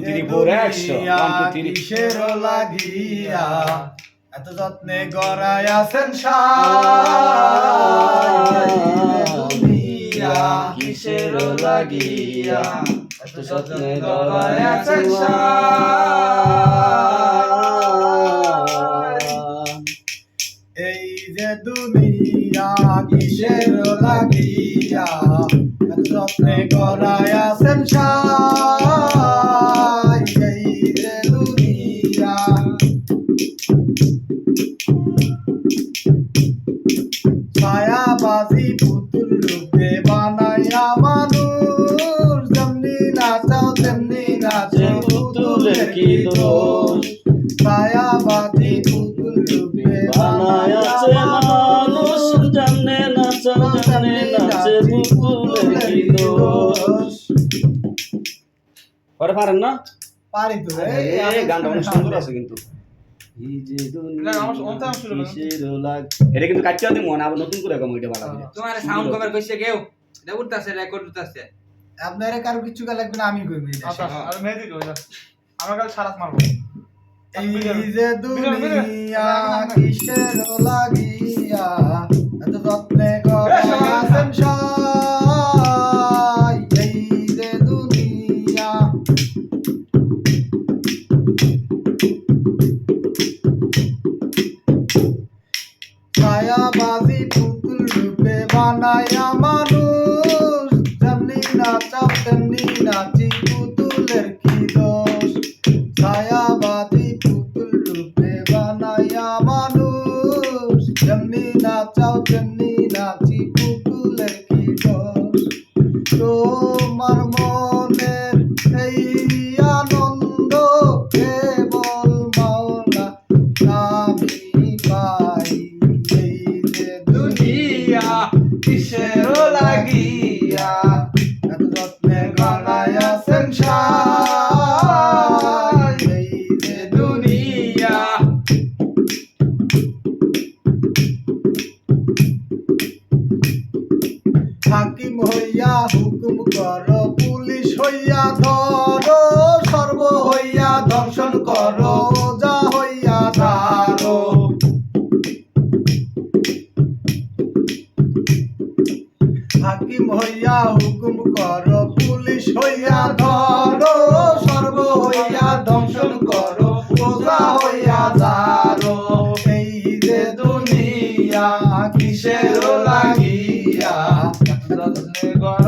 three, যে four, action. দুনিয়া One, two, three. কিসের লাগিয়া? এত যত্নে গড়াই আছেন কিসের লাগিয়া? এত যত্নে গড়াই আছেন এই যে দুনিয়া কিসের লাগিয়া? এত যত্নে গড়াই আছেন তেমনি পুতুলের কি দোষ? ছায়াবাজি পুতুল রূপে বানায়াছে মানুষ জানে নাচা জানে নাচে পুতুলের কি দোষ? পরে পারেন না? পারি তো এই গানটা অনেক সুন্দর আছে কিন্তু। এটা কিন্তু কাটতে মনে আবার নতুন করে কম এটা বাড়া দিলে। তোমার সাউন্ড কভার কইছে কেউ? এটা উঠতাছে রেকর্ড উঠতাছে। আপনারা কারও কিছু কা লাগবে না আমি কইবি। আচ্ছা আর মেহেদি কই? আমার কাছে সারাত মারবো। এই যে দুনিয়া কিসের লাগিয়া এত যত্নে গড়াছেন সাই এই যে দুনিয়া। ছায়াবাজি পুতুল রূপে বানায়া মানুষ নাচি পুতুলের কি দোষ? ছায়াবাজি পুতুল রূপে বানায়া মানুষ। যেমনি নাচাও, তেমনি নাচি পুতুলের কি দোষ? তোমার মনের কিসের হইয়া হুকুম কর পুলিশ হইয়া ধর, সর্ব হইয়া দর্শন কর, যা হইয়া ধার। হাকিম হইয়া হুকুম কর, পুলিশ হইয়া ধর যত্নে গড়াই আছেন